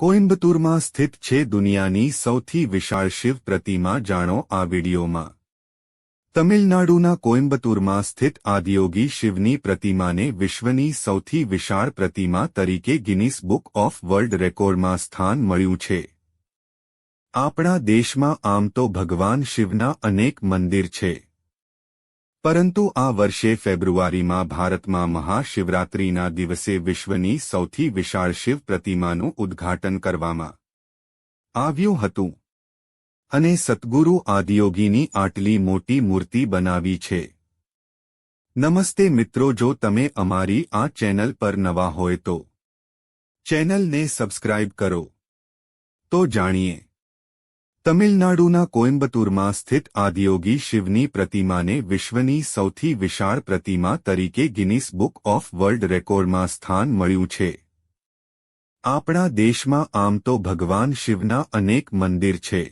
કોઇમ્બતુરમાં સ્થિત છે દુનિયાની સૌથી વિશાળ શિવ પ્રતિમા જાણો આ વિડીયોમાં. તમિલનાડુના કોઇમ્બતુરમાં સ્થિત આદિયોગી શિવની પ્રતિમાને વિશ્વની સૌથી વિશાળ પ્રતિમા તરીકે ગિનિસ બુક ઓફ વર્લ્ડ રેકોર્ડમાં સ્થાન મળ્યું છે. આપણા દેશમાં આમ તો ભગવાન શિવના અનેક મંદિર છે. પરંતુ આ વર્ષે ફેબ્રુઆરીમાં ભારતમાં મહાશિવરાત્રિના દિવસે વિશ્વની સૌથી વિશાળ શિવ પ્રતિમાનું ઉદ્ઘાટન કરવામાં આવ્યું હતું. અને સદગુરુ આદિયોગીની આટલી મોટી મૂર્તિ બનાવી છે. નમસ્તે મિત્રો, જો તમે અમારી આ ચેનલ પર નવા હોય તો ચેનલને સબસ્ક્રાઇબ કરો. તો જાણીએ તમિલનાડુના કોઇમ્બતુરમાં સ્થિત આદિયોગી શિવની પ્રતિમાને વિશ્વની સૌથી વિશાળ પ્રતિમા તરીકે ગિનિસ બુક ઓફ વર્લ્ડ રેકોર્ડમાં સ્થાન મળ્યું છે. આપણા દેશમાં આમ તો ભગવાન શિવના અનેક મંદિર છે.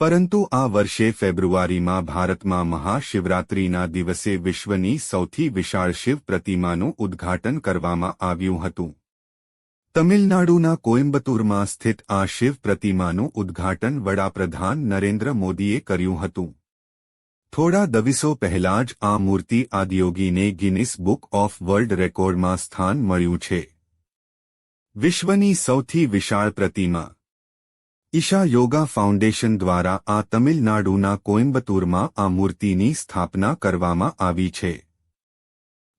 પરંતુ આ વર્ષે ફેબ્રુઆરીમાં ભારતમાં મહાશિવરાત્રિના દિવસે વિશ્વની સૌથી વિશાળ શિવ પ્રતિમાનું ઉદ્ઘાટન કરવામાં આવ્યું હતું. તમિલનાડુના કોઇમ્બતુરમાં સ્થિત આ શિવ પ્રતિમાનું ઉદ્ઘાટન વડાપ્રધાન નરેન્દ્ર મોદીએ કર્યું હતું. થોડા દિવસો પહેલા જ આ મૂર્તિ આદિયોગીને ગિનિસ બુક ઓફ વર્લ્ડ રેકોર્ડમાં સ્થાન મળ્યું છે. વિશ્વની સૌથી વિશાળ પ્રતિમા. ઈશા યોગા ફાઉન્ડેશન દ્વારા આ તમિલનાડુના કોઇમ્બતુરમાં આ મૂર્તિની સ્થાપના કરવામાં આવી છે.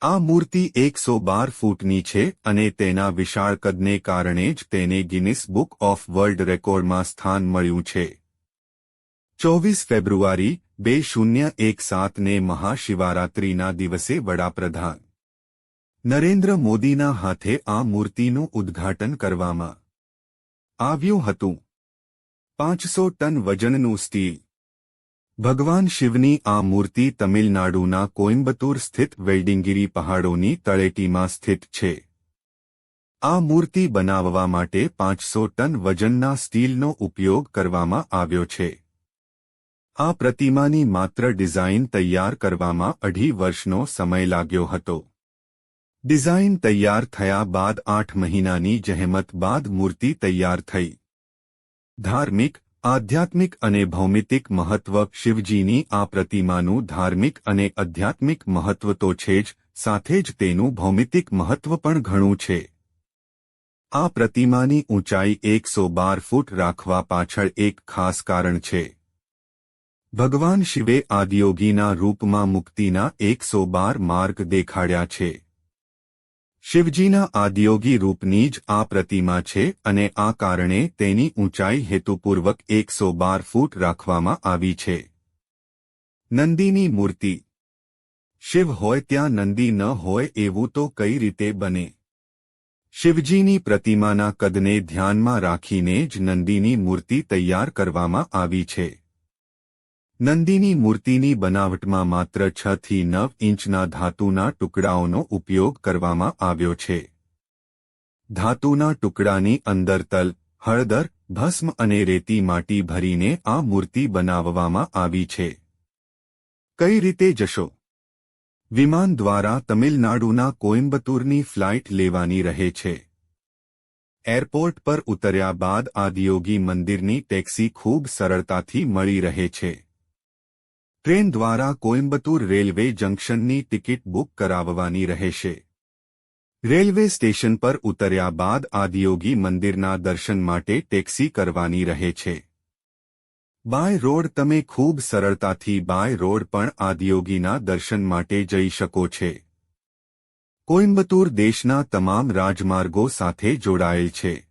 આ મૂર્તિ એકસો બાર ફૂટની છે અને તેના વિશાળ કદને કારણે જ તેને ગિનિસ બુક ઓફ વર્લ્ડ રેકોર્ડમાં સ્થાન મળ્યું છે. ચોવીસ ફેબ્રુઆરી, બે શૂન્ય એક સાતને મહાશિવરાત્રિના દિવસે વડાપ્રધાન નરેન્દ્ર મોદીના હાથે આ મૂર્તિનું ઉદ્ઘાટન કરવામાં આવ્યું હતું. પાંચસો ટન વજનનું સ્ટીલ ભગવાન શિવની આ મૂર્તિ તમિલનાડુના કોઇમ્બતુર સ્થિત વેલ્ડિંગીરી પહાડોની તળેટીમાં સ્થિત છે. આ મૂર્તિ બનાવવા માટે પાંચસો ટન વજનના સ્ટીલનો ઉપયોગ કરવામાં આવ્યો છે. આ પ્રતિમાની માત્ર ડિઝાઇન તૈયાર કરવામાં અઢી વર્ષનો સમય લાગ્યો હતો. ડિઝાઇન તૈયાર થયા બાદ આઠ મહિનાની જહેમત બાદ મૂર્તિ તૈયાર થઈ. ધાર્મિક આધ્યાત્મિક અને ભૌમિતિક મહત્વ શિવજીની આ પ્રતિમાનું ધાર્મિક અને આધ્યાત્મિક મહત્વ તો છે જ, સાથે જ તેનું ભૌમિતિક મહત્વ પણ ઘણું છે. આ પ્રતિમાની ઊંચાઈ એકસો બાર ફૂટ રાખવા પાછળ એક ખાસ કારણ છે. ભગવાન શિવે આદિયોગીના રૂપમાં મુક્તિના એકસો બાર માર્ગ દેખાડ્યા છે. શિવજીના આદિયોગી રૂપની જ આ પ્રતિમા છે અને આ કારણે તેની ઊંચાઈ હેતુપૂર્વક એકસો બાર ફૂટ રાખવામાં આવી છે. નંદીની મૂર્તિ. શિવ હોય ત્યાં નંદી ન હોય એવું તો કઈ રીતે બને? શિવજીની પ્રતિમાના કદને ધ્યાનમાં રાખીને જ નંદીની મૂર્તિ તૈયાર કરવામાં આવી છે. નંદીની મૂર્તિની બનાવટમાં માત્ર છ થી નવ ઇંચના ધાતુના ટુકડાઓનો ઉપયોગ કરવામાં આવ્યો છે. ધાતુના ટુકડાની અંદર તલ, હળદર, ભસ્મ અને રેતી માટી ભરીને આ મૂર્તિ બનાવવામાં આવી છે. કઈ રીતે જશો? વિમાન દ્વારા તમિલનાડુના કોઇમ્બતુરની ફ્લાઇટ લેવાની રહે છે. એરપોર્ટ પર ઉતર્યા બાદ આદિયોગી મંદિરની ટેક્સી ખૂબ સરળતાથી મળી રહે છે. ટ્રેન દ્વારા કોઇમ્બતુર રેલવે જંકશનની ટિકિટ બુક કરાવવાની રહેશે. રેલવે સ્ટેશન પર ઉતર્યા બાદ આદિયોગી મંદિરના દર્શન માટે ટેક્સી કરવાની રહે છે. બાય રોડ તમે ખૂબ સરળતાથી બાય રોડ પણ આદિયોગીના દર્શન માટે જઈ શકો છે. કોઇમ્બતુર દેશના તમામ રાજમાર્ગો સાથે જોડાયેલ છે.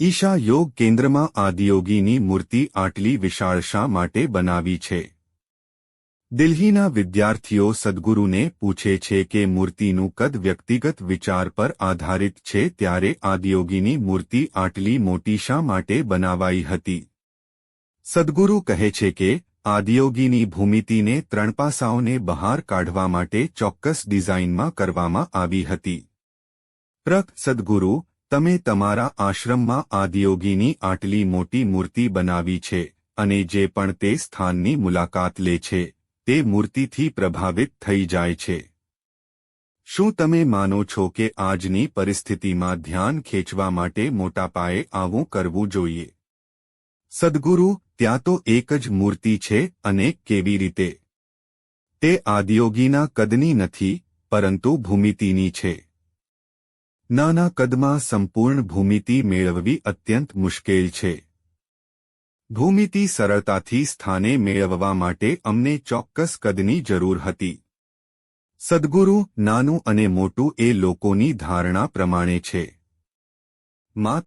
ઈશા યોગ કેન્દ્રમાં આદિયોગીની મૂર્તિ આટલી વિશાળ શા માટે બનાવી છે? દિલ્હીના વિદ્યાર્થીઓ સદગુરુને પૂછે છે કે મૂર્તિનું કદ વ્યક્તિગત વિચાર પર આધારિત છે ત્યારે આદિયોગીની મૂર્તિ આટલી મોટી શા માટે બનાવાઈ હતી? સદગુરુ કહે છે કે, આદિયોગીની ભૂમિતિને ત્રણ પાસાઓને બહાર કાઢવા માટે ચોક્કસ ડિઝાઇનમાં કરવામાં આવી હતી. પ્રક, સદગુરુ, તમે તમારા આશ્રમમાં આદિયોગીની આટલી મોટી મૂર્તિ બનાવી છે અને જે પણ તે સ્થાનની મુલાકાત લે છે. તે મૂર્તિથી પ્રભાવિત થઈ જાય છે. શું તમે માનો છો કે આજની પરિસ્થિતિમાં ધ્યાન ખેંચવા માટે મોટા પાયે આવું કરવું જોઈએ? સદગુરુ, ત્યાં તો એક જ મૂર્તિ છે અને કેવી રીતે? તે આદિયોગીના કદની નથી, પરંતુ ભૂમિતિની છે. નાના કદમાં સંપૂર્ણ ભૂમિતિ મેળવવી અત્યંત મુશ્કેલ છે. ભૂમિતિ સરળતાથી સ્થાને મેળવવા માટે અમને ચોક્કસ કદની જરૂર હતી. સદગુરુ, નાનું અને મોટું એ લોકોની ધારણા પ્રમાણે છે. મા